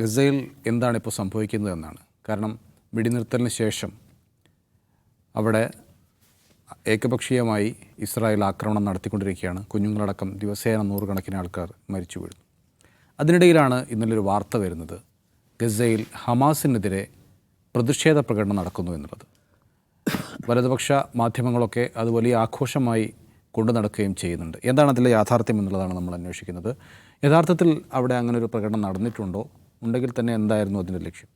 ഗസയിൽ എന്താണ് ഇപ്പോൾ സംഭവിക്കുന്നത് എന്നാണ്. കാരണം വെടിനിർത്തലിന് ശേഷം അവിടെ ഏകപക്ഷീയമായി ഇസ്രായേൽ ആക്രമണം നടത്തിക്കൊണ്ടിരിക്കുകയാണ്. കുഞ്ഞുങ്ങളടക്കം ദിവസേന നൂറുകണക്കിന് ആൾക്കാർ മരിച്ചു വീഴുന്നു. അതിനിടയിലാണ് ഇന്നലെ ഒരു വാർത്ത വരുന്നത്. ഗസയിൽ ഹമാസിനെതിരെ പ്രതിഷേധ പ്രകടനം നടക്കുന്നു എന്നുള്ളത്. വലതുപക്ഷ മാധ്യമങ്ങളൊക്കെ അത് വലിയ ആഘോഷമായി കൊണ്ടു നടക്കുകയും ചെയ്യുന്നുണ്ട്. എന്താണ് അതിലെ യാഥാർത്ഥ്യം എന്നുള്ളതാണ് നമ്മൾ അന്വേഷിക്കുന്നത്. യഥാർത്ഥത്തിൽ അവിടെ അങ്ങനെ ഒരു പ്രകടനം നടന്നിട്ടുണ്ടോ? ഉണ്ടെങ്കിൽ തന്നെ എന്തായിരുന്നു അതിന്റെ ലക്ഷ്യം?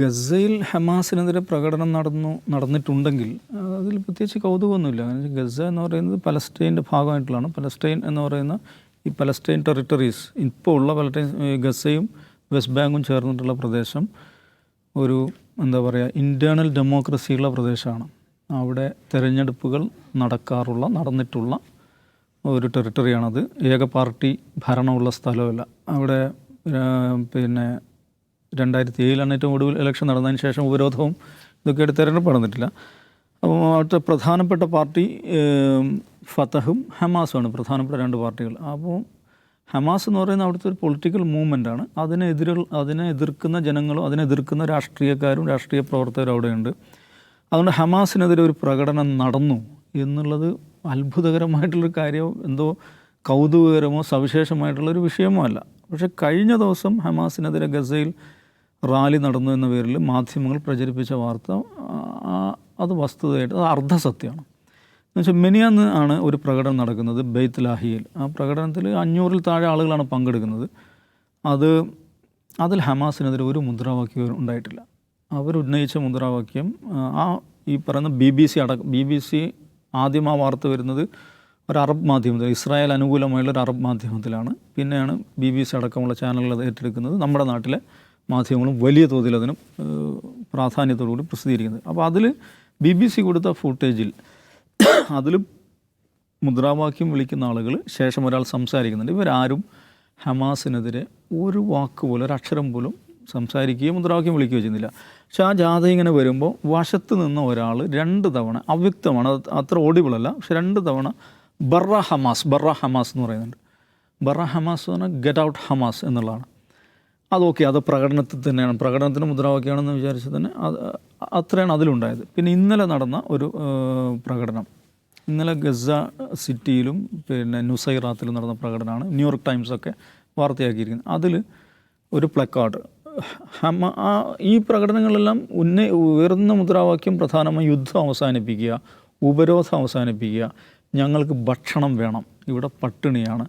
ഗസയിൽ ഹമാസിനെതിരെ പ്രകടനം നടന്നു നടന്നിട്ടുണ്ടെങ്കിൽ അതിൽ പ്രത്യേകിച്ച് കൗതുകമൊന്നുമില്ല. ഗസ എന്ന് പറയുന്നത് പലസ്റ്റൈന്റെ ഭാഗമായിട്ടുള്ളതാണ്. പലസ്റ്റൈൻ എന്ന് പറയുന്ന ഈ പലസ്റ്റൈൻ ടെറിട്ടറീസ് ഇപ്പോൾ ഉള്ള പലസ്റ്റൈൻ ഗസയും വെസ്റ്റ് ബാങ്കും ചേർന്നിട്ടുള്ള പ്രദേശം ഒരു എന്താ പറയുക ഇന്റേർണൽ ഡെമോക്രസിയുള്ള പ്രദേശമാണ്. അവിടെ തിരഞ്ഞെടുപ്പുകൾ നടക്കാറുള്ള നടന്നിട്ടുള്ള ഒരു ടെറിട്ടറിയാണത് ഏക പാർട്ടി ഭരണമുള്ള സ്ഥലമല്ല. അവിടെ പിന്നെ രണ്ടായിരത്തി ഏഴിലാണ് ഏറ്റവും ഒടുവിൽ ഇലക്ഷൻ നടന്നതിന് ശേഷം ഉപരോധവും ഇതൊക്കെ ആയിട്ട് തിരഞ്ഞെടുപ്പ് നടന്നിട്ടില്ല അപ്പോൾ അവിടുത്തെ പ്രധാനപ്പെട്ട പാർട്ടി ഫത്തഹും ഹമാസുമാണ് പ്രധാനപ്പെട്ട രണ്ട് പാർട്ടികൾ. അപ്പോൾ ഹമാസ് എന്ന് പറയുന്ന അവിടുത്തെ ഒരു പൊളിറ്റിക്കൽ മൂവ്മെന്റ് ആണ്. അതിനെ എതിർക്കുന്ന ജനങ്ങളും അതിനെ എതിർക്കുന്ന രാഷ്ട്രീയക്കാരും രാഷ്ട്രീയ പ്രവർത്തകരും അവിടെയുണ്ട്. അതുകൊണ്ട് ഹമാസിനെതിരെ ഒരു പ്രകടനം നടന്നു എന്നുള്ളത് അത്ഭുതകരമായിട്ടുള്ളൊരു കാര്യം. എന്തോ കൗതുകകരമോ സവിശേഷമായിട്ടുള്ളൊരു വിഷയമോ അല്ല. പക്ഷേ കഴിഞ്ഞ ദിവസം ഹമാസിനെതിരെ ഗസയിൽ റാലി നടന്നു എന്ന പേരിൽ മാധ്യമങ്ങൾ പ്രചരിപ്പിച്ച വാർത്ത അത് വസ്തുതയായിട്ട് അത് അർദ്ധസത്യമാണ്. എന്നുവെച്ചാൽ മെനിയാന്ന് ആണ് ഒരു പ്രകടനം നടക്കുന്നത് ബെയ്ത്ത് ലാഹിയിൽ ആ പ്രകടനത്തിൽ അഞ്ഞൂറിൽ താഴെ ആളുകളാണ് പങ്കെടുക്കുന്നത്. അത് അതിൽ ഹമാസിനെതിരെ ഒരു മുദ്രാവാക്യം ഉണ്ടായിട്ടില്ല. അവരുന്നയിച്ച മുദ്രാവാക്യം ആ, ഈ പറയുന്ന ബി ബി സി അടക്കം ബി ബി സി ആദ്യം ആ വാർത്ത വരുന്നത് ഒരു അറബ് മാധ്യമത്തിൽ ഇസ്രായേൽ അനുകൂലമായുള്ള ഒരു അറബ് മാധ്യമത്തിലാണ്. പിന്നെയാണ് ബി ബി സി അടക്കമുള്ള ചാനലുകൾ ഏറ്റെടുക്കുന്നത്. നമ്മുടെ നാട്ടിലെ മാധ്യമങ്ങളും വലിയ തോതിൽ അതിന് പ്രാധാന്യത്തോടുകൂടി പ്രസിദ്ധീകരിക്കുന്നത്. അപ്പോൾ അതിൽ ബി ബി സി കൊടുത്ത ഫുട്ടേജിൽ അതിൽ മുദ്രാവാക്യം വിളിക്കുന്ന ആളുകൾ ശേഷം ഒരാൾ സംസാരിക്കുന്നുണ്ട്. ഇവരാരും ഹമാസിനെതിരെ ഒരു വാക്ക് പോലും ഒരു അക്ഷരം പോലും സംസാരിക്കുകയോ മുദ്രാവാക്യം വിളിക്കുകയോ ചെയ്യുന്നില്ല. പക്ഷെ ആ ജാഥ ഇങ്ങനെ വരുമ്പോൾ വശത്ത് നിന്ന ഒരാൾ രണ്ട് തവണ അവ്യക്തമാണ്. അത് അത്ര ഓടിബിളല്ല പക്ഷെ രണ്ട് തവണ ബറ ഹമാസ് ബറ ഹമാസ് എന്ന് പറയുന്നുണ്ട്. ബറ ഹമാസ് എന്ന് പറഞ്ഞാൽ ഗെറ്റ് ഔട്ട് ഹമാസ് എന്നുള്ളതാണ്. അതൊക്കെ അത് പ്രകടനത്തിൽ തന്നെയാണ്. പ്രകടനത്തിന് മുദ്രാവാക്യമാണെന്ന് വിചാരിച്ച് തന്നെ അത് അത്രയാണ് അതിലുണ്ടായത്. പിന്നെ ഇന്നലെ നടന്ന ഒരു പ്രകടനം. ഇന്നലെ ഗസ സിറ്റിയിലും പിന്നെ നുസൈറാത്തിലും നടന്ന പ്രകടനമാണ്. ന്യൂയോർക്ക് ടൈംസൊക്കെ വാർത്തയാക്കിയിരിക്കുന്നത്. അതിൽ ഒരു പ്ലക്കാർഡ്. ഹമ ആ ഈ പ്രകടനങ്ങളെല്ലാം ഉന്ന ഉയർന്ന മുദ്രാവാക്യം പ്രധാനമായും യുദ്ധം അവസാനിപ്പിക്കുക ഉപരോധം അവസാനിപ്പിക്കുക ഞങ്ങൾക്ക് ഭക്ഷണം വേണം. ഇവിടെ പട്ടിണിയാണ്.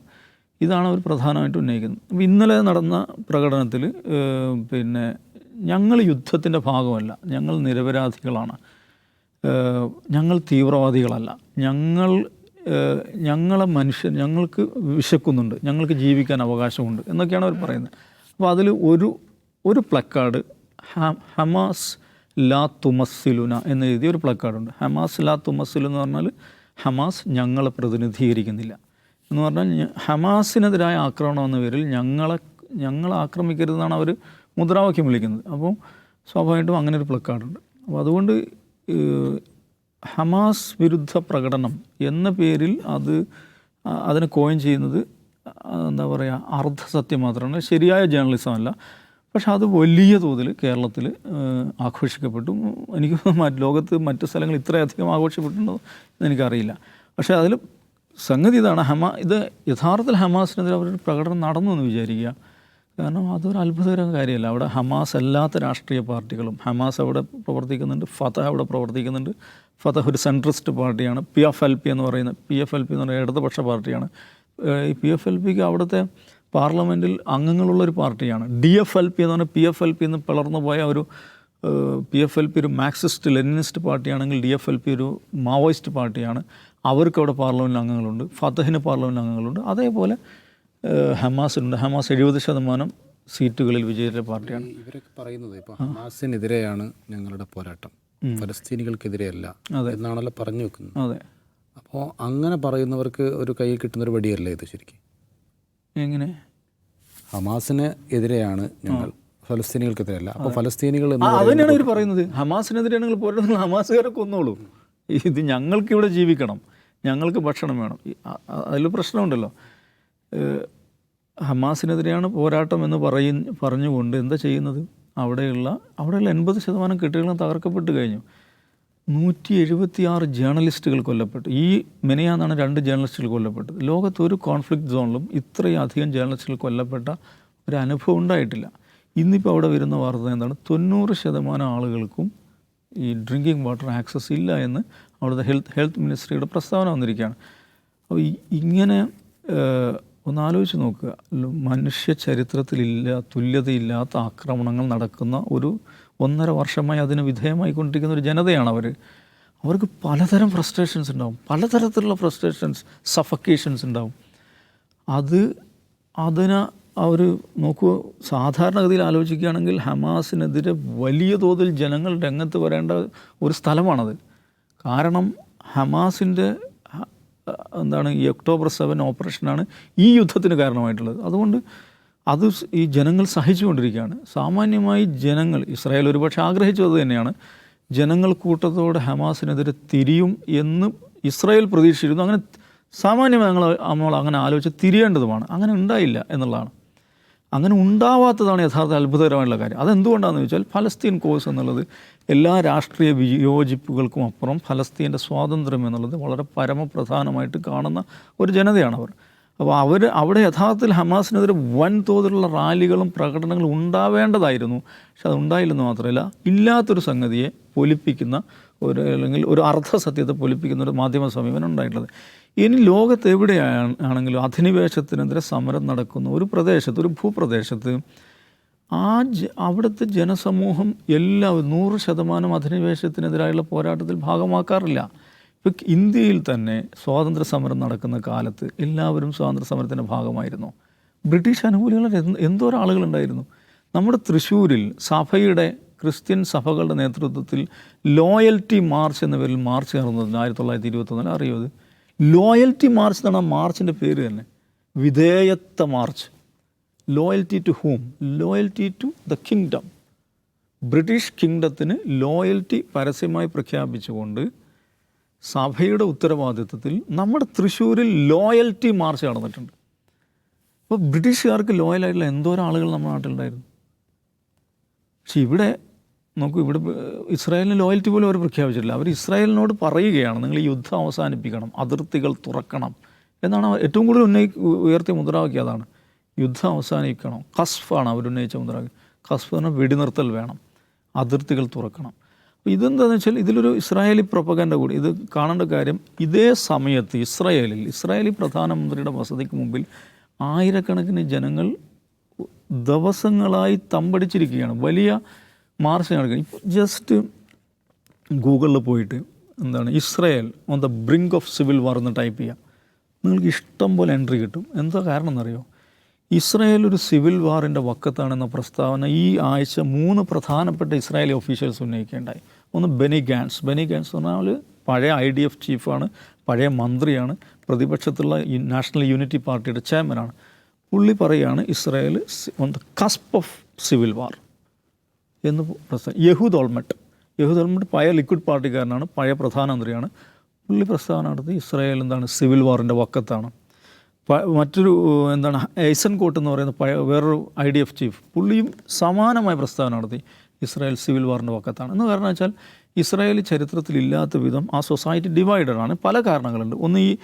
ഇതാണ് അവർ പ്രധാനമായിട്ട് ഉന്നയിക്കുന്നത്. അപ്പോൾ ഇന്നലെ നടന്ന പ്രകടനത്തിൽ പിന്നെ ഞങ്ങൾ യുദ്ധത്തിന്റെ ഭാഗമല്ല. ഞങ്ങൾ നിരപരാധികളാണ്. ഞങ്ങൾ തീവ്രവാദികളല്ല. ഞങ്ങൾ ഞങ്ങളെ മനുഷ്യൻ ഞങ്ങൾക്ക് വിശക്കുന്നുണ്ട്. ഞങ്ങൾക്ക് ജീവിക്കാൻ അവകാശമുണ്ട് എന്നൊക്കെയാണ് അവർ പറയുന്നത്. അപ്പോൾ അതിൽ ഒരു ഒരു പ്ലക്കാർഡ് ഹമാസ് ലാ തുമസിലുന എന്ന് എഴുതിയ ഒരു പ്ലക്കാർഡുണ്ട്. ഹമാസ് ലാ തുമസിലു എന്ന് പറഞ്ഞാൽ ഹമാസ് ഞങ്ങളെ പ്രതിനിധീകരിക്കുന്നില്ല. എന്ന് പറഞ്ഞാൽ ഹമാസിനെതിരായ ആക്രമണം എന്ന പേരിൽ ഞങ്ങളെ ഞങ്ങളെ ആക്രമിക്കരുതെന്നാണ് അവർ മുദ്രാവാക്യം വിളിക്കുന്നത്. അപ്പോൾ സ്വാഭാവികമായിട്ടും അങ്ങനെ ഒരു പ്ലക്കാർഡുണ്ട്. അപ്പോൾ അതുകൊണ്ട് ഹമാസ് വിരുദ്ധ പ്രകടനം എന്ന പേരിൽ അത് അതിനെ കോയിൻ ചെയ്യുന്നത് എന്താ പറയുക അർദ്ധസത്യം മാത്രമാണ്. ശരിയായ ജേർണലിസം അല്ല. പക്ഷെ അത് വലിയ തോതിൽ കേരളത്തിൽ ആഘോഷിക്കപ്പെട്ടു. എനിക്ക് ലോകത്ത് മറ്റു സ്ഥലങ്ങൾ ഇത്രയധികം ആഘോഷിക്കപ്പെട്ടുണ്ടോ എന്ന് എനിക്കറിയില്ല. പക്ഷേ അതിൽ സംഗതി ഇതാണ്. ഹമാ ഇത് യഥാർത്ഥത്തിൽ ഹമാസിനെതിരെ അവരൊരു പ്രകടനം നടന്നു എന്ന് വിചാരിക്കുക. കാരണം അതൊരു അത്ഭുതകരം കാര്യമല്ല. അവിടെ ഹമാസ് അല്ലാത്ത രാഷ്ട്രീയ പാർട്ടികളും ഹമാസ് അവിടെ പ്രവർത്തിക്കുന്നുണ്ട് ഫതഹ് അവിടെ പ്രവർത്തിക്കുന്നുണ്ട്. ഫതഹ് ഒരു സെൻട്രിസ്റ്റ് പാർട്ടിയാണ്. പി എഫ് എൽ പി എന്ന് പറയുന്ന പി എഫ് എൽ പി എന്ന് പറയുന്ന ഇടതുപക്ഷ പാർട്ടിയാണ്. ഈ പി എഫ് എൽ പിക്ക് അവിടുത്തെ പാർലമെന്റിൽ അംഗങ്ങളുള്ള ഒരു പാർട്ടിയാണ്. ഡി എഫ് എൽ പി എന്ന് പറഞ്ഞാൽ പി എഫ് എൽ പി എന്ന് പിളർന്നു പോയ ഒരു പി എഫ് എൽ പി ഒരു മാർക്സിസ്റ്റ് ലെനിനിസ്റ്റ് പാർട്ടിയാണെങ്കിൽ ഡി എഫ് എൽ പി ഒരു മാവോയിസ്റ്റ് പാർട്ടിയാണ്. അവർക്ക് അവിടെ പാർലമെന്റിൽ അംഗങ്ങളുണ്ട്. ഫതഹിന് പാർലമെന്റ് അംഗങ്ങളുണ്ട്. അതേപോലെ ഹമാസിനുണ്ട്. ഹമാസ് എഴുപത് ശതമാനം സീറ്റുകളിൽ വിജയിച്ച പാർട്ടിയാണ്. ഇവരൊക്കെ പറയുന്നത് ഇപ്പോൾ ഹമാസിനെതിരെയാണ് ഞങ്ങളുടെ പോരാട്ടം. ഫലസ്തീനികൾക്കെതിരെയല്ല എന്നാണല്ലോ പറഞ്ഞു വെക്കുന്നത്. അതെ. അപ്പോൾ അങ്ങനെ പറയുന്നവർക്ക് ഒരു കയ്യിൽ കിട്ടുന്നൊരു വടിയല്ലേ ഇത് ശരിക്കും? എങ്ങനെ? ഹമാസിന് എതിരെയാണ് ഞങ്ങൾ. ഫലസ്തീനികൾക്കെതിരല്ല. അപ്പോൾ ഫലസ്തീനികൾ ആ എന്ന് അത് ഇവർ പറയുന്നത്. ഹമാസിനെതിരെയാണ് നിങ്ങൾ പോരാടുന്ന ഹമാസുകാരെ കൊന്നോളൂ. ഇത് ഞങ്ങൾക്ക് ഇവിടെ ജീവിക്കണം. ഞങ്ങൾക്ക് ഭക്ഷണം വേണം. അതിൽ പ്രശ്നമുണ്ടല്ലോ. ഹമാസിനെതിരെയാണ് പോരാട്ടം എന്ന് പറയ പറഞ്ഞുകൊണ്ട് എന്താ ചെയ്യുന്നത്? അവിടെയുള്ള അവിടെയുള്ള എൺപത് ശതമാനം കെട്ടുകളും തകർക്കപ്പെട്ട് കഴിഞ്ഞു. നൂറ്റി എഴുപത്തിയാറ് ജേർണലിസ്റ്റുകൾ കൊല്ലപ്പെട്ടു. ഈ മിനയാന്നാണ് രണ്ട് ജേർണലിസ്റ്റുകൾ കൊല്ലപ്പെട്ടത്. ലോകത്ത് ഒരു കോൺഫ്ലിക്റ്റ് സോണിലും ഇത്രയധികം ജേർണലിസ്റ്റുകൾ കൊല്ലപ്പെട്ട ഒരു അനുഭവം ഉണ്ടായിട്ടില്ല. ഇന്നിപ്പോൾ അവിടെ വരുന്ന വാർത്ത എന്താണ്? തൊണ്ണൂറ് ശതമാനം ആളുകൾക്കും ഈ ഡ്രിങ്കിങ് വാട്ടർ ആക്സസ് ഇല്ല എന്ന് അവിടുത്തെ ഹെൽത്ത് ഹെൽത്ത് മിനിസ്ട്രിയുടെ പ്രസ്താവന വന്നിരിക്കുകയാണ്. അപ്പോൾ ഇങ്ങനെ ഒന്ന് ആലോചിച്ച് നോക്കുക. മനുഷ്യ ചരിത്രത്തിലില്ല തുല്യതയില്ലാത്ത ആക്രമണങ്ങൾ നടക്കുന്ന ഒരു ഒന്നര വർഷമായി അതിന് വിധേയമായി കൊണ്ടിരിക്കുന്ന ഒരു ജനതയാണ് അവർ അവർക്ക് പലതരം ഫ്രസ്ട്രേഷൻസ് ഉണ്ടാവും. പലതരത്തിലുള്ള ഫ്രസ്ട്രേഷൻസ് സഫക്കേഷൻസ് ഉണ്ടാവും. അത് അതിന് അവർ നോക്കൂ സാധാരണഗതിയിൽ ആലോചിക്കുകയാണെങ്കിൽ ഹമാസിനെതിരെ വലിയ തോതിൽ ജനങ്ങൾ രംഗത്ത് വരേണ്ട ഒരു സ്ഥലമാണത്. കാരണം ഹമാസിന്റെ എന്താണ് ഈ ഒക്ടോബർ സെവൻ ഓപ്പറേഷനാണ് ഈ യുദ്ധത്തിന് കാരണമായിട്ടുള്ളത്. അതുകൊണ്ട് അത് ഈ ജനങ്ങൾ സഹിച്ചുകൊണ്ടിരിക്കുകയാണ്. സാമാന്യമായി ജനങ്ങൾ ഇസ്രായേൽ ഒരുപക്ഷെ ആഗ്രഹിച്ചത് തന്നെയാണ്. ജനങ്ങൾ കൂട്ടത്തോടെ ഹമാസിനെതിരെ തിരിയും എന്ന് ഇസ്രായേൽ പ്രതീക്ഷിച്ചിരുന്നു. അങ്ങനെ സാമാന്യമായി ഞങ്ങൾ നമ്മൾ അങ്ങനെ ആലോചിച്ച് തിരിയേണ്ടതുമാണ്. അങ്ങനെ ഉണ്ടായില്ല എന്നുള്ളതാണ്. അങ്ങനെ ഉണ്ടാവാത്തതാണ് യഥാർത്ഥ അത്ഭുതകരമായിട്ടുള്ള കാര്യം. അതെന്തുകൊണ്ടാണെന്ന് ചോദിച്ചാൽ ഫലസ്തീൻ കോഴ്സ് എന്നുള്ളത് എല്ലാ രാഷ്ട്രീയ വിയോജിപ്പുകൾക്കും അപ്പുറം ഫലസ്തീന്റെ സ്വാതന്ത്ര്യം എന്നുള്ളത് വളരെ പരമപ്രധാനമായിട്ട് കാണുന്ന ഒരു ജനതയാണ് അവർ. അപ്പോൾ അവർ അവിടെ യഥാർത്ഥത്തിൽ ഹമാസിനെതിരെ വൻതോതിലുള്ള റാലികളും പ്രകടനങ്ങളും ഉണ്ടാവേണ്ടതായിരുന്നു. പക്ഷെ അതുണ്ടായില്ലെന്ന് മാത്രമല്ല ഇല്ലാത്തൊരു സംഗതിയെ പൊലിപ്പിക്കുന്ന ഒരു അല്ലെങ്കിൽ ഒരു അർദ്ധസത്യത്തെ പൊലിപ്പിക്കുന്ന ഒരു മാധ്യമ സമീപനം ഉണ്ടായിട്ടുള്ളത്. ഇനി ലോകത്ത് എവിടെയാണ് ആണെങ്കിലും അധിനിവേശത്തിനെതിരെ സമരം നടക്കുന്ന ഒരു പ്രദേശത്ത് ഒരു ഭൂപ്രദേശത്ത് ആ ജ അവിടുത്തെ ജനസമൂഹം എല്ലാവരും നൂറ് ശതമാനം അധിനിവേശത്തിനെതിരായുള്ള പോരാട്ടത്തിൽ ഭാഗമാക്കാറില്ല. ഇന്ത്യയിൽ തന്നെ സ്വാതന്ത്ര്യ സമരം നടക്കുന്ന കാലത്ത് എല്ലാവരും സ്വാതന്ത്ര്യ സമരത്തിന്റെ ഭാഗമായിരുന്നു. ബ്രിട്ടീഷ് അനുകൂലികൾ എന്ത് ആളുകളുണ്ടായിരുന്നു നമ്മുടെ തൃശ്ശൂരിൽ സഭയുടെ ക്രിസ്ത്യൻ സഭകളുടെ നേതൃത്വത്തിൽ ലോയൽറ്റി മാർച്ച് എന്ന പേരിൽ മാർച്ച് നടന്നത് ആയിരത്തി തൊള്ളായിരത്തി ഇരുപത്തൊന്നിൽ അറിയുമത് ലോയൽറ്റി മാർച്ച് എന്നാണ് ആ മാർച്ചിന്റെ പേര് തന്നെ. വിധേയത്വ march. Loyalty to whom? Loyalty to the kingdom. British കിങ്ഡത്തിന് loyalty പരസ്യമായി പ്രഖ്യാപിച്ചുകൊണ്ട് സഭയുടെ ഉത്തരവാദിത്വത്തിൽ നമ്മുടെ തൃശ്ശൂരിൽ ലോയൽറ്റി മാർച്ച് നടന്നിട്ടുണ്ട്. അപ്പോൾ ബ്രിട്ടീഷുകാർക്ക് ലോയലായിട്ടുള്ള എന്തോരം ആളുകൾ നമ്മുടെ നാട്ടിലുണ്ടായിരുന്നു. പക്ഷെ ഇവിടെ നോക്കൂ ഇവിടെ ഇസ്രായേലിന് ലോയൽറ്റി പോലും അവർ പ്രഖ്യാപിച്ചിട്ടില്ല. അവർ ഇസ്രായേലിനോട് പറയുകയാണ് നിങ്ങൾ ഈ യുദ്ധം അവസാനിപ്പിക്കണം അതിർത്തികൾ തുറക്കണം എന്നാണ് ഏറ്റവും കൂടുതൽ ഉന്നയി ഉയർത്തിയ മുദ്രാവാക്യം അതാണ്. യുദ്ധം അവസാനിക്കണം കസ്ഫാണ് അവർ ഉന്നയിച്ച മുദ്രാവാക്യം. കസ്ഫ് എന്ന് പറഞ്ഞാൽ വെടിനിർത്തൽ വേണം അതിർത്തികൾ തുറക്കണം. ഇതെന്താണെന്ന് വെച്ചാൽ ഇതിലൊരു ഇസ്രായേലി പ്രൊപ്പഗൻഡ കൂടി ഇത് കാണേണ്ട കാര്യം ഇതേ സമയത്ത് ഇസ്രായേലിൽ ഇസ്രായേലി പ്രധാനമന്ത്രിയുടെ വസതിക്ക് മുമ്പിൽ ആയിരക്കണക്കിന് ജനങ്ങൾ ദിവസങ്ങളായി തമ്പടിച്ചിരിക്കുകയാണ്. വലിയ മാർച്ച് നടക്കുക ഇപ്പോൾ ജസ്റ്റ് ഗൂഗിളിൽ പോയിട്ട് എന്താണ് Israel on the brink of civil war എന്ന് ടൈപ്പ് ചെയ്യുക നിങ്ങൾക്ക് ഇഷ്ടം പോലെ എൻട്രി കിട്ടും. എന്താ കാരണം എന്നറിയോ? ഇസ്രായേൽ ഒരു സിവിൽ വാറിന്റെ വക്കത്താണെന്ന പ്രസ്താവന ഈ ആഴ്ച മൂന്ന് പ്രധാനപ്പെട്ട ഇസ്രായേലി ഒഫീഷ്യൽസ് ഉന്നയിക്കുകയുണ്ടായി. ഒന്ന് ബെനി ഗാൻസ്. ബെനി ഗാൻസ് എന്ന് പറഞ്ഞാൽ പഴയ ഐ ഡി എഫ് ചീഫാണ് പഴയ മന്ത്രിയാണ് പ്രതിപക്ഷത്തുള്ള നാഷണൽ യൂണിറ്റി പാർട്ടിയുടെ ചെയർമാനാണ്. പുള്ളി പറയുകയാണ് Israel on the cusp of civil war എന്ന് പ്രസ്താവന യഹൂദ് ഓൾമെട്ട്. യഹൂദ് ഓൾമെട്ട് പഴയ ലിക്വിഡ് പാർട്ടിക്കാരനാണ് പഴയ പ്രധാനമന്ത്രിയാണ്. പുള്ളി പ്രസ്താവന നടത്തി ഇസ്രായേൽ എന്താണ് സിവിൽ വാറിന്റെ വക്കത്താണ്. മറ്റൊരു എന്താണ് ഐസൻ കോട്ട് എന്ന് പറയുന്ന പഴയ വേറൊരു ഐ ഡി എഫ് ചീഫ് പുള്ളിയും സമാനമായ പ്രസ്താവന നടത്തി ഇസ്രായേൽ സിവിൽ വാറിന്റെ വക്കത്താണ്. എന്ന് കാരണം വെച്ചാൽ ഇസ്രായേൽ ചരിത്രത്തിലില്ലാത്ത വിധം ആ സൊസൈറ്റി ഡിവൈഡഡ് ആണ്. പല കാരണങ്ങളുണ്ട്. ഒന്ന് ഈ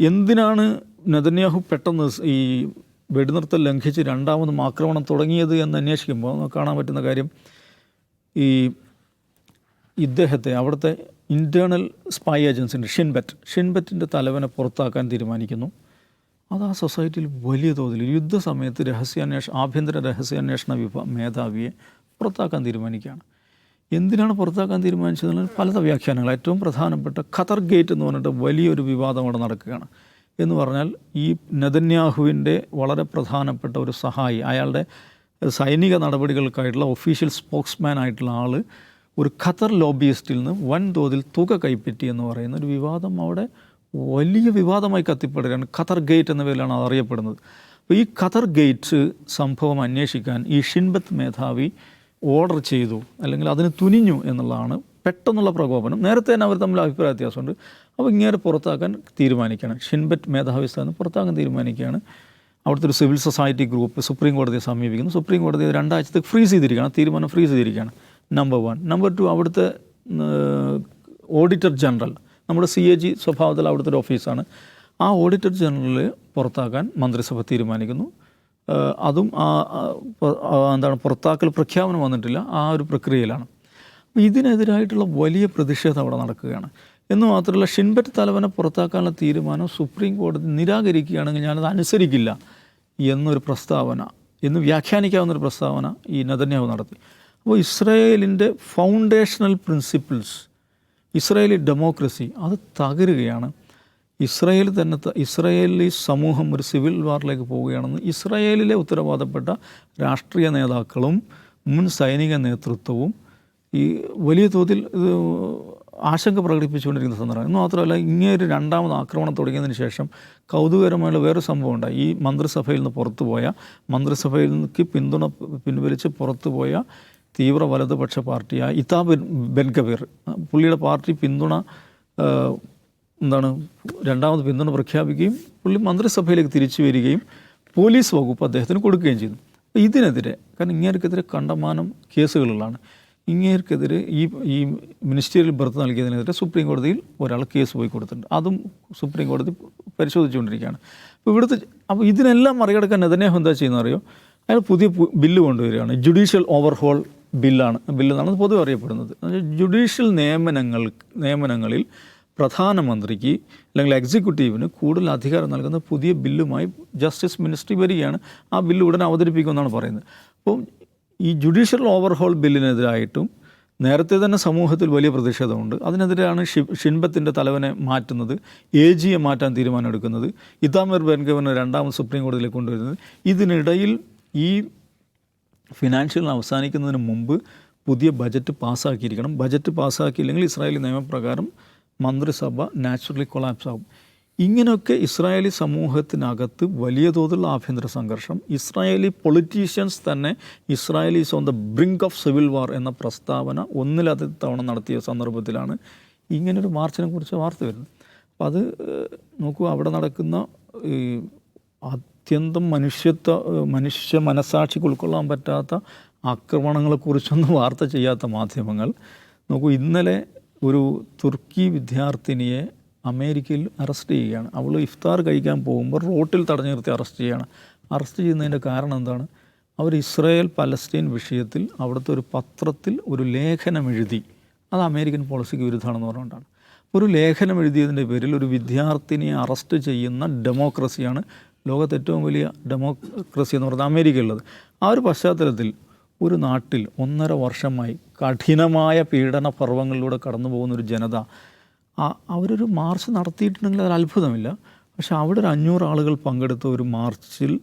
എന്തിനാണ് നെതന്യാഹു പെട്ടെന്ന് ഈ വെടിനിർത്തൽ ലംഘിച്ച് രണ്ടാമതും ആക്രമണം തുടങ്ങിയത് എന്ന് അന്വേഷിക്കുമ്പോൾ കാണാൻ പറ്റുന്ന കാര്യം ഈ ഇദ്ദേഹത്തെ അവിടുത്തെ ഇന്റേർണൽ സ്പൈ ഏജൻസിന്റെ ഷിൻബെറ്റ്. ഷിൻബെറ്റിന്റെ തലവനെ പുറത്താക്കാൻ തീരുമാനിക്കുന്നു. അത് ആ സൊസൈറ്റിയിൽ വലിയ തോതിൽ യുദ്ധസമയത്ത് രഹസ്യാന്വേഷണ ആഭ്യന്തര രഹസ്യാന്വേഷണ വിഭ മേധാവിയെ പുറത്താക്കാൻ തീരുമാനിക്കുകയാണ്. എന്തിനാണ് പുറത്താക്കാൻ തീരുമാനിച്ചതെന്ന് പല വ്യാഖ്യാനങ്ങൾ. ഏറ്റവും പ്രധാനപ്പെട്ട ഖത്തർ ഗേറ്റ് എന്ന് പറഞ്ഞിട്ട് വലിയൊരു വിവാദം അവിടെ നടക്കുകയാണ്. എന്ന് പറഞ്ഞാൽ ഈ നെതന്യാഹുവിന്റെ വളരെ പ്രധാനപ്പെട്ട ഒരു സഹായി അയാളുടെ സൈനിക നടപടികൾക്കായിട്ടുള്ള ഒഫീഷ്യൽ സ്പോക്സ്മാൻ ആയിട്ടുള്ള ആൾ ഒരു ഖത്തർ ലോബിയിസ്റ്റിൽ നിന്ന് വൻതോതിൽ തുക കൈപ്പറ്റി എന്ന് പറയുന്ന ഒരു വിവാദം അവിടെ വലിയ വിവാദമായി കത്തിപ്പെടുകയാണ് ഖത്തർ ഗേറ്റ് എന്ന പേരിലാണ് അത് അറിയപ്പെടുന്നത്. അപ്പോൾ ഈ ഖത്തർ ഗേറ്റ് സംഭവം അന്വേഷിക്കാൻ ഈ ഷിൻബത്ത് മേധാവി ഓർഡർ ചെയ്തു അല്ലെങ്കിൽ അതിന് തുനിഞ്ഞു എന്നുള്ളതാണ് പെട്ടെന്നുള്ള പ്രകോപനം. നേരത്തെ തന്നെ അവർ തമ്മിൽ അഭിപ്രായ വ്യത്യാസമുണ്ട്. അപ്പോൾ ഇങ്ങനെ പുറത്താക്കാൻ തീരുമാനിക്കുകയാണ് ഷിൻബറ്റ് മേധാവി സ്ഥാനം പുറത്താക്കാൻ തീരുമാനിക്കുകയാണ്. അവിടുത്തെ ഒരു സിവിൽ സൊസൈറ്റി ഗ്രൂപ്പ് സുപ്രീം കോടതിയെ സമീപിക്കുന്നു. സുപ്രീം കോടതി രണ്ടാഴ്ചത്തേക്ക് ഫ്രീസ് ചെയ്തിരിക്കുകയാണ്. തീരുമാനം ഫ്രീസ് ചെയ്തിരിക്കുകയാണ്. Number one. നമ്പർ ടു അവിടുത്തെ ഓഡിറ്റർ ജനറൽ നമ്മുടെ സി എ ജി സ്വഭാവത്തിൽ അവിടുത്തെ ഒരു ഓഫീസാണ്. ആ ഓഡിറ്റർ ജനറലിൽ പുറത്താക്കാൻ മന്ത്രിസഭ തീരുമാനിക്കുന്നു. അതും ആ എന്താണ് പുറത്താക്കൽ പ്രഖ്യാപനം വന്നിട്ടില്ല. ആ ഒരു പ്രക്രിയയിലാണ്. ഇതിനെതിരായിട്ടുള്ള വലിയ പ്രതിഷേധം അവിടെ നടക്കുകയാണ്. എന്ന് മാത്രമല്ല ഷിൻബറ്റ് തലവനെ പുറത്താക്കാനുള്ള തീരുമാനം സുപ്രീം കോടതി നിരാകരിക്കുകയാണെങ്കിൽ ഞാനത് അനുസരിക്കില്ല എന്നൊരു പ്രസ്താവന എന്ന് വ്യാഖ്യാനിക്കാവുന്നൊരു പ്രസ്താവന ഈ നദന്യാവ് നടത്തി. അപ്പോൾ ഇസ്രയേലിന്റെ ഫൗണ്ടേഷണൽ പ്രിൻസിപ്പിൾസ് ഇസ്രായേലി ഡെമോക്രസി അത് തകരുകയാണ്. ഇസ്രായേൽ തന്നെ ഇസ്രായേലി സമൂഹം ഒരു സിവിൽ വാറിലേക്ക് പോവുകയാണെന്ന് ഇസ്രായേലിലെ ഉത്തരവാദപ്പെട്ട രാഷ്ട്രീയ നേതാക്കളും മുൻ സൈനിക നേതൃത്വവും ഈ വലിയ തോതിൽ ആശങ്ക പ്രകടിപ്പിച്ചുകൊണ്ടിരിക്കുന്ന സന്ദർഭം. എന്ന് മാത്രമല്ല ഇങ്ങനെ ഒരു രണ്ടാമത് ആക്രമണം തുടങ്ങിയതിന് ശേഷം കൗതുകരമായുള്ള വേറെ സംഭവം ഉണ്ടായി. ഈ മന്ത്രിസഭയിൽ നിന്ന് പുറത്തുപോയ മന്ത്രിസഭയിൽ നിന്ന് പിന്തുണ പിൻവലിച്ച് പുറത്തുപോയ തീവ്ര വലതുപക്ഷ പാർട്ടിയായ ഇതാ ബെൻ ബെൻകബീർ പുള്ളിയുടെ പാർട്ടി പിന്തുണ എന്താണ് രണ്ടാമത് പിന്തുണ പ്രഖ്യാപിക്കുകയും പുള്ളി മന്ത്രിസഭയിലേക്ക് തിരിച്ചു വരികയും പോലീസ് വകുപ്പ് അദ്ദേഹത്തിന് കൊടുക്കുകയും ചെയ്തു. ഇതിനെതിരെ കാരണം ഇങ്ങേർക്കെതിരെ കണ്ടമാനം കേസുകളിലാണ് ഇങ്ങേർക്കെതിരെ ഈ ഈ മിനിസ്റ്റീരിയൽ ബർത്ത് നൽകിയതിനെതിരെ സുപ്രീം കോടതിയിൽ ഒരാൾ കേസ് പോയി കൊടുത്തിട്ടുണ്ട്. അതും സുപ്രീം കോടതി പരിശോധിച്ചുകൊണ്ടിരിക്കുകയാണ്. അപ്പോൾ ഇവിടുത്തെ അപ്പോൾ ഇതിനെല്ലാം മറികടക്കാൻ നെതന്യാഹു എന്താ ചെയ്യുന്നറിയോ അയാൾ പുതിയ ബില്ല് കൊണ്ടുവരികയാണ്. ജുഡീഷ്യൽ ഓവർഹോൾ ബില്ലാണ്. ബില്ലെന്നാണ് പൊതുവെ അറിയപ്പെടുന്നത്. ജുഡീഷ്യൽ നിയമനങ്ങൾ നിയമനങ്ങളിൽ പ്രധാനമന്ത്രിക്ക് അല്ലെങ്കിൽ എക്സിക്യൂട്ടീവിന് കൂടുതൽ അധികാരം നൽകുന്ന പുതിയ ബില്ലുമായി ജസ്റ്റിസ് മിനിസ്ട്രി വരികയാണ്. ആ ബില്ല് ഉടൻ അവതരിപ്പിക്കുമെന്നാണ് പറയുന്നത്. അപ്പോൾ ഈ ജുഡീഷ്യൽ ഓവർഹോൾ ബില്ലിനെതിരായിട്ടും നേരത്തെ തന്നെ സമൂഹത്തിൽ വലിയ പ്രതിഷേധമുണ്ട്. അതിനെതിരെയാണ് ഷി ഷിൻബത്തിന്റെ തലവനെ മാറ്റുന്നത് എ ജിയെ മാറ്റാൻ തീരുമാനമെടുക്കുന്നത് ഇതാമിർ ബെൻഗവനെ രണ്ടാമത് സുപ്രീം കോടതിയിലേക്ക് കൊണ്ടുവരുന്നത്. ഇതിനിടയിൽ ഈ ഫിനാൻഷ്യൽ അവസാനിക്കുന്നതിന് മുമ്പ് പുതിയ ബജറ്റ് പാസ്സാക്കിയിരിക്കണം. ബജറ്റ് പാസ്സാക്കിയില്ലെങ്കിൽ ഇസ്രായേലി നിയമപ്രകാരം മന്ത്രിസഭ നാച്ചുറലി കൊളാപ്സ് ആകും ഇങ്ങനെയൊക്കെ ഇസ്രായേലി സമൂഹത്തിനകത്ത് വലിയ തോതിലുള്ള ആഭ്യന്തര സംഘർഷം ഇസ്രായേലി പൊളിറ്റീഷ്യൻസ് തന്നെ Israelis on the brink of civil war എന്ന പ്രസ്താവന ഒന്നിലധികം തവണ നടത്തിയ സന്ദർഭത്തിലാണ് ഇങ്ങനൊരു മാർച്ചിനെ കുറിച്ച് വാർത്ത വരുന്നത്. അപ്പം അത് നോക്കൂ അവിടെ നടക്കുന്ന ഈ അത്യന്തം മനുഷ്യത്വ മനുഷ്യ മനസാക്ഷിക്ക് ഉൾക്കൊള്ളാൻ പറ്റാത്ത ആക്രമണങ്ങളെക്കുറിച്ചൊന്നും വാർത്ത ചെയ്യാത്ത മാധ്യമങ്ങൾ. നോക്കൂ ഇന്നലെ ഒരു തുർക്കി വിദ്യാർത്ഥിനിയെ അമേരിക്കയിൽ അറസ്റ്റ് ചെയ്യുകയാണ്. അവൾ ഇഫ്താർ കഴിക്കാൻ പോകുമ്പോൾ റോട്ടിൽ തടഞ്ഞു നിർത്തി അറസ്റ്റ് ചെയ്യുകയാണ്. അറസ്റ്റ് ചെയ്യുന്നതിന്റെ കാരണം എന്താണ്? അവർ ഇസ്രായേൽ പലസ്തീൻ വിഷയത്തിൽ അവിടുത്തെ ഒരു പത്രത്തിൽ ഒരു ലേഖനം എഴുതി. അത് അമേരിക്കൻ പോളിസിക്ക് വിരുദ്ധമാണെന്ന് പറഞ്ഞുകൊണ്ടാണ്. ഒരു ലേഖനം എഴുതിയതിന്റെ പേരിൽ ഒരു വിദ്യാർത്ഥിനിയെ അറസ്റ്റ് ചെയ്യുന്ന ഡെമോക്രസിയാണ് ലോകത്തെ ഏറ്റവും വലിയ ഡെമോക്രസി എന്ന് പറയുന്നത് അമേരിക്കയുള്ളത് ആ ഒരു പശ്ചാത്തലത്തിൽ ഒരു നാട്ടിൽ ഒന്നര വർഷമായി കഠിനമായ പീഡന പർവങ്ങളിലൂടെ കടന്നു പോകുന്ന ഒരു ജനത അവരൊരു മാർച്ച് നടത്തിയിട്ടുണ്ടെങ്കിൽ അത് അത്ഭുതമില്ല. പക്ഷെ അവിടെ ഒരു അഞ്ഞൂറ് ആളുകൾ പങ്കെടുത്ത ഒരു മാർച്ചിൽ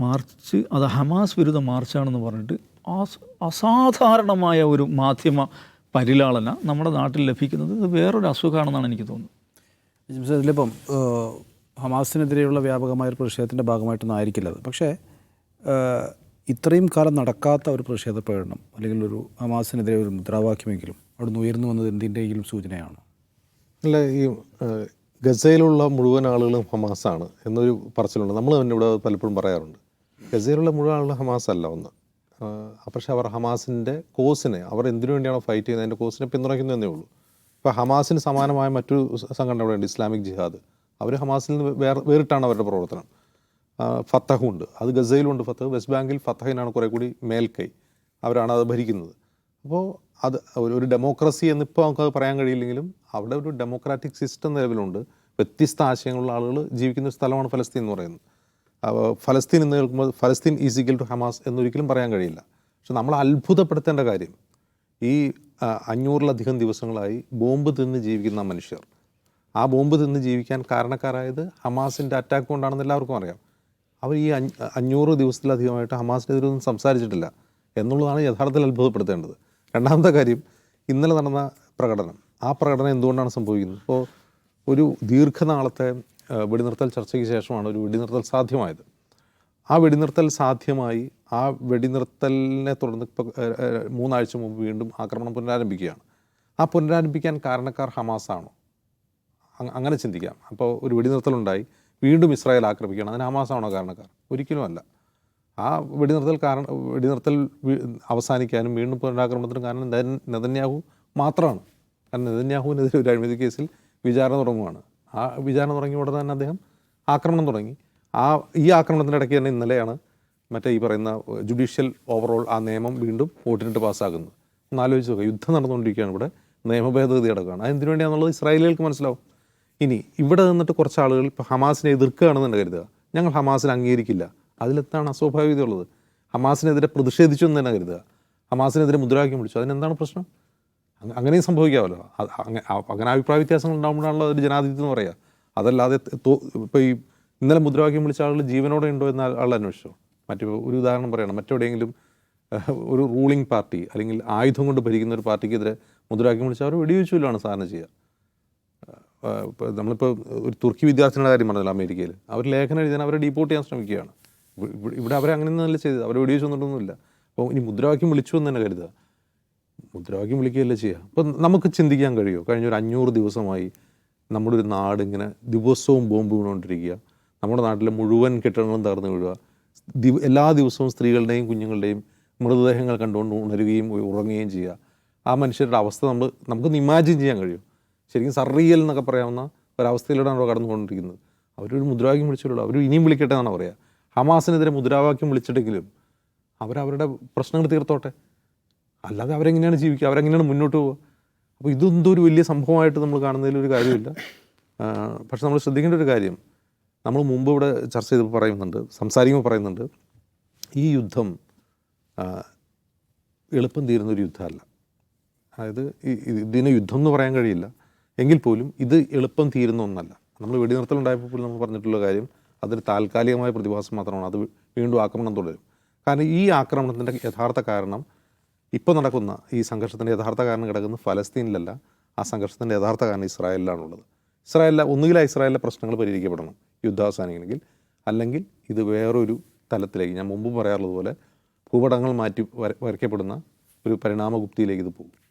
മാർച്ച് അത് ഹമാസ് വിരുദ്ധ മാർച്ചാണെന്ന് പറഞ്ഞിട്ട് അസാധാരണമായ ഒരു മാധ്യമ പരിലാളന നമ്മുടെ നാട്ടിൽ ലഭിക്കുന്നത്. ഇത് വേറൊരു അസുഖമാണെന്നാണ് എനിക്ക് തോന്നുന്നത്. ഇതിലിപ്പം ഹമാസിനെതിരെയുള്ള വ്യാപകമായ ഒരു പ്രതിഷേധത്തിന്റെ ഭാഗമായിട്ടൊന്നും ആയിരിക്കില്ല അത്. പക്ഷേ ഇത്രയും കാലം നടക്കാത്ത ഒരു പ്രതിഷേധ പ്രകടനം അല്ലെങ്കിൽ ഒരു ഹമാസിനെതിരെ ഒരു മുദ്രാവാക്യമെങ്കിലും അവിടെ നിന്ന് ഉയർന്നു വന്നത് എന്തിന്റെയെങ്കിലും സൂചനയാണ്? അല്ല ഈ ഗസയിലുള്ള മുഴുവൻ ആളുകളും ഹമാസാണ് എന്നൊരു പറച്ചിലുണ്ട്. നമ്മൾ തന്നെ ഇവിടെ പലപ്പോഴും പറയാറുണ്ട്. ഗസയിലുള്ള മുഴുവൻ ആളുകളും ഹമാസ് അല്ല ഒന്ന് പക്ഷേ അവർ ഹമാസിന്റെ കോസിനെ അവർ എന്തിനു വേണ്ടിയാണോ ഫൈറ്റ് ചെയ്യുന്നത്? അതിന്റെ കോസിനെ പിന്തുണയ്ക്കുന്നു എന്നേ ഉള്ളൂ. ഇപ്പോൾ ഹമാസിന് സമാനമായ മറ്റൊരു സംഘടന ഇവിടെയുണ്ട് ഇസ്ലാമിക് ജിഹാദ്. അവർ ഹമാസിൽ നിന്ന് വേറെ വേറിട്ടാണ് അവരുടെ പ്രവർത്തനം. ഫത്തഹുണ്ട്. അത് ഗസയിലുണ്ട് ഫത്തഹ്. വെസ്റ്റ് ബാങ്കിൽ ഫത്തഹിനാണ് കുറേ കൂടി മേൽക്കൈ. അവരാണ് അത് ഭരിക്കുന്നത്. അപ്പോൾ അത് ഒരു ഡെമോക്രസി എന്നിപ്പോൾ നമുക്കത് പറയാൻ കഴിയില്ലെങ്കിലും അവിടെ ഒരു ഡെമോക്രാറ്റിക് സിസ്റ്റം നിലവിലുണ്ട്. വ്യത്യസ്ത ആശയങ്ങളുള്ള ആളുകൾ ജീവിക്കുന്ന ഒരു സ്ഥലമാണ് ഫലസ്തീൻ എന്ന് പറയുന്നത്. ഫലസ്തീൻ എന്ന് കേൾക്കുമ്പോൾ ഫലസ്തീൻ ഈസിക്കൽ ടു ഹമാസ് എന്നൊരിക്കലും പറയാൻ കഴിയില്ല. പക്ഷെ നമ്മൾ അത്ഭുതപ്പെടുത്തേണ്ട കാര്യം ഈ അഞ്ഞൂറിലധികം ദിവസങ്ങളായി ബോംബ് തിന്ന് ജീവിക്കുന്ന മനുഷ്യർ. ആ ബോംബ് തിന്ന് ജീവിക്കാൻ കാരണക്കാരായത് ഹമാസിന്റെ അറ്റാക്ക് കൊണ്ടാണെന്ന് എല്ലാവർക്കും അറിയാം. അവർ ഈ അഞ്ഞ- അഞ്ഞൂറ് ദിവസത്തിലധികമായിട്ട് ഹമാസിനെതിരൊന്നും സംസാരിച്ചിട്ടില്ല എന്നുള്ളതാണ് യഥാർത്ഥത്തിൽ അത്ഭുതപ്പെടുത്തേണ്ടത്. രണ്ടാമത്തെ കാര്യം ഇന്നലെ നടന്ന പ്രകടനം. ആ പ്രകടനം എന്തുകൊണ്ടാണ് സംഭവിക്കുന്നത്? ഇപ്പോൾ ഒരു ദീർഘനാളത്തെ വെടിനിർത്തൽ ചർച്ചയ്ക്ക് ശേഷമാണ് ഒരു വെടിനിർത്തൽ സാധ്യമായത്. ആ വെടിനിർത്തൽ സാധ്യമായി ആ വെടിനിർത്തലിനെ തുടർന്ന് ഇപ്പോൾ മൂന്നാഴ്ച മുമ്പ് വീണ്ടും ആക്രമണം പുനരാരംഭിക്കുകയാണ്. ആ പുനരാരംഭിക്കാൻ കാരണക്കാർ ഹമാസാണോ? അങ്ങനെ ചിന്തിക്കാം. അപ്പോൾ ഒരു വെടിനിർത്തലുണ്ടായി. വീണ്ടും ഇസ്രായേൽ ആക്രമിക്കുകയാണ്. അതിന് ഹമാസാണോ കാരണക്കാർ? ഒരിക്കലുമല്ല ആ വെടിനിർത്തൽ കാരണം വെടിനിർത്തൽ അവസാനിക്കാനും വീണ്ടും പുനരാക്രമണത്തിനും കാരണം നെതന്യാഹു മാത്രമാണ്. കാരണം നെതന്യാഹുവിനെതിരെ ഒരു അഴിമതി കേസിൽ വിചാരണ തുടങ്ങുകയാണ് ആ വിചാരണ തുടങ്ങിയ ഉടനെ തന്നെ അദ്ദേഹം ആക്രമണം തുടങ്ങി. ആ ഈ ആക്രമണത്തിന്റെ ഇടയ്ക്ക് തന്നെ ഇന്നലെയാണ് മറ്റേ ഈ പറയുന്ന ജുഡീഷ്യൽ ഓവറോൾ ആ നിയമം വീണ്ടും വോട്ടിനിട്ട് പാസ്സാക്കുന്നത് ഒന്ന് ആലോചിച്ച് നോക്കുക യുദ്ധം നടന്നുകൊണ്ടിരിക്കുകയാണ് ഇവിടെ. നിയമഭേദഗതി അടക്കമാണ്. അതെന്തിനു വേണ്ടിയാണെന്നുള്ളത് ഇസ്രായേലികൾക്ക് മനസ്സിലാവും. ഇനി ഇവിടെ നിന്നിട്ട് കുറച്ച് ആളുകൾ ഇപ്പോൾ ഹമാസിനെ എതിർക്കുകയാണെന്നുണ്ട് കരുതുക. ഞങ്ങൾ ഹമാസിനെ അംഗീകരിക്കില്ല. അതിലെത്താണ് അസ്വാഭാവികത ഉള്ളത് ഹമാസിനെതിരെ പ്രതിഷേധിച്ചു എന്ന് തന്നെ കരുതുക. ഹമാസിനെതിരെ മുദ്രാവാക്യം വിളിച്ചു. അതിനെന്താണ് പ്രശ്നം? അങ്ങനെയും സംഭവിക്കാമല്ലോ അങ്ങനെ അഭിപ്രായ വ്യത്യാസങ്ങൾ ഉണ്ടാകുമ്പോഴാണല്ലോ ഒരു ജനാധിപത്യം എന്ന് പറയുക അതല്ലാതെ ഇപ്പോൾ ഈ ഇന്നലെ മുദ്രാവാക്യം വിളിച്ച ആളുകൾ ജീവനോടെ ഉണ്ടോ എന്ന് ആൾ അന്വേഷിച്ചോ? മറ്റു ഒരു ഉദാഹരണം പറയണം. മറ്റെവിടെയെങ്കിലും ഒരു റൂളിംഗ് പാർട്ടി അല്ലെങ്കിൽ ആയുധം കൊണ്ട് ഭരിക്കുന്ന ഒരു പാർട്ടിക്കെതിരെ മുദ്രാവാക്യം വിളിച്ച അവർ വെടിവെച്ചുകൊല്ലാണ് സാധാരണ ചെയ്യുക ഇപ്പോൾ നമ്മളിപ്പോൾ ഒരു തുർക്കി വിദ്യാർത്ഥികളുടെ കാര്യം പറഞ്ഞല്ലോ അമേരിക്കയിൽ അവർ ലേഖനം എഴുതാൻ അവരെ ഡീപ്പോർട്ട് ചെയ്യാൻ ശ്രമിക്കുകയാണ്. ഇവ- ഇവ- ഇവിടെ അവരെ അങ്ങനെയൊന്നുമല്ല ചെയ്തത്. അവർ വെടിവെച്ച് വന്നിട്ടൊന്നുമില്ല. അപ്പോൾ ഇനി മുദ്രാവാക്യം വിളിച്ചു എന്ന് തന്നെ കരുതുക. മുദ്രാവാക്യം വിളിക്കുകയല്ലേ ചെയ്യുക. അപ്പോൾ നമുക്ക് ചിന്തിക്കാൻ കഴിയുമോ? കഴിഞ്ഞ ഒരു അഞ്ഞൂറ് ദിവസമായി നമ്മുടെ ഒരു നാട് ഇങ്ങനെ ദിവസവും ബോംബ് വീണുകൊണ്ടിരിക്കുക. നമ്മുടെ നാട്ടിലെ മുഴുവൻ കെട്ടിടങ്ങളും തകർന്നു വീഴുക. എല്ലാ ദിവസവും സ്ത്രീകളുടെയും കുഞ്ഞുങ്ങളുടെയും മൃതദേഹങ്ങൾ കണ്ടുകൊണ്ട് ഉണരുകയും ഉറങ്ങുകയും ചെയ്യുക. ആ മനുഷ്യരുടെ അവസ്ഥ നമ്മൾ നമുക്കൊന്ന് ഇമാജിൻ ചെയ്യാൻ കഴിയും. ശരിക്കും സർറിയൽ എന്നൊക്കെ പറയാവുന്ന ഒരവസ്ഥയിലൂടെയാണ് അവർ കടന്നുകൊണ്ടിരിക്കുന്നത്. അവരൊരു മുദ്രാവാക്യം വിളിച്ചിട്ടുള്ളൂ അവർ ഇനിയും വിളിക്കട്ടെ എന്നാണ് പറയുക ഹമാസിനെതിരെ മുദ്രാവാക്യം വിളിച്ചിട്ടെങ്കിലും അവരവരുടെ പ്രശ്നങ്ങൾ തീർത്തോട്ടെ. അല്ലാതെ അവരെങ്ങനെയാണ് ജീവിക്കുക? അവരെങ്ങനെയാണ് മുന്നോട്ട് പോവുക? അപ്പോൾ ഇതൊന്നും ഒരു വലിയ സംഭവമായിട്ട് നമ്മൾ കാണുന്നതിൽ ഒരു കാര്യമില്ല. പക്ഷെ നമ്മൾ ശ്രദ്ധിക്കേണ്ട ഒരു കാര്യം. നമ്മൾ മുമ്പ് ഇവിടെ ചർച്ച ചെയ്ത് പറയുന്നുണ്ട് സംസാരിക്കുമ്പോൾ പറയുന്നുണ്ട് ഈ യുദ്ധം എളുപ്പം തീരുന്ന ഒരു യുദ്ധമല്ല. അതായത് ഇതിനെ യുദ്ധം എന്ന് പറയാൻ കഴിയില്ല. എങ്കിൽ പോലും ഇത് എളുപ്പം തീരുന്ന ഒന്നല്ല. നമ്മൾ വെടിനിർത്തലുണ്ടായപ്പോൾ പോലും നമ്മൾ പറഞ്ഞിട്ടുള്ള കാര്യം അതൊരു താൽക്കാലികമായ പ്രതിഭാസം മാത്രമാണ്. അത് വീണ്ടും ആക്രമണം തുടരും. കാരണം ഈ ആക്രമണത്തിന്റെ യഥാർത്ഥ കാരണം ഇപ്പോൾ നടക്കുന്ന ഈ സംഘർഷത്തിന്റെ യഥാർത്ഥ കാരണം കിടക്കുന്നത് ഫലസ്തീനിലല്ല. ആ സംഘർഷത്തിന്റെ യഥാർത്ഥ കാരണം ഇസ്രായേലിലാണുള്ളത്. ഇസ്രായേലിലെ ഒന്നുകിൽ ഇസ്രായേലിലെ പ്രശ്നങ്ങൾ പരിഹരിക്കപ്പെടണം യുദ്ധാവസാനിക്കണമെങ്കിൽ അല്ലെങ്കിൽ ഇത് വേറൊരു തലത്തിലേക്ക് ഞാൻ മുമ്പ് പറയാറുള്ളത് പോലെ ഭൂപടങ്ങൾ മാറ്റി വര വരയ്ക്കപ്പെടുന്ന ഒരു പരിണാമഗുപ്തിയിലേക്ക് ഇത് പോകും.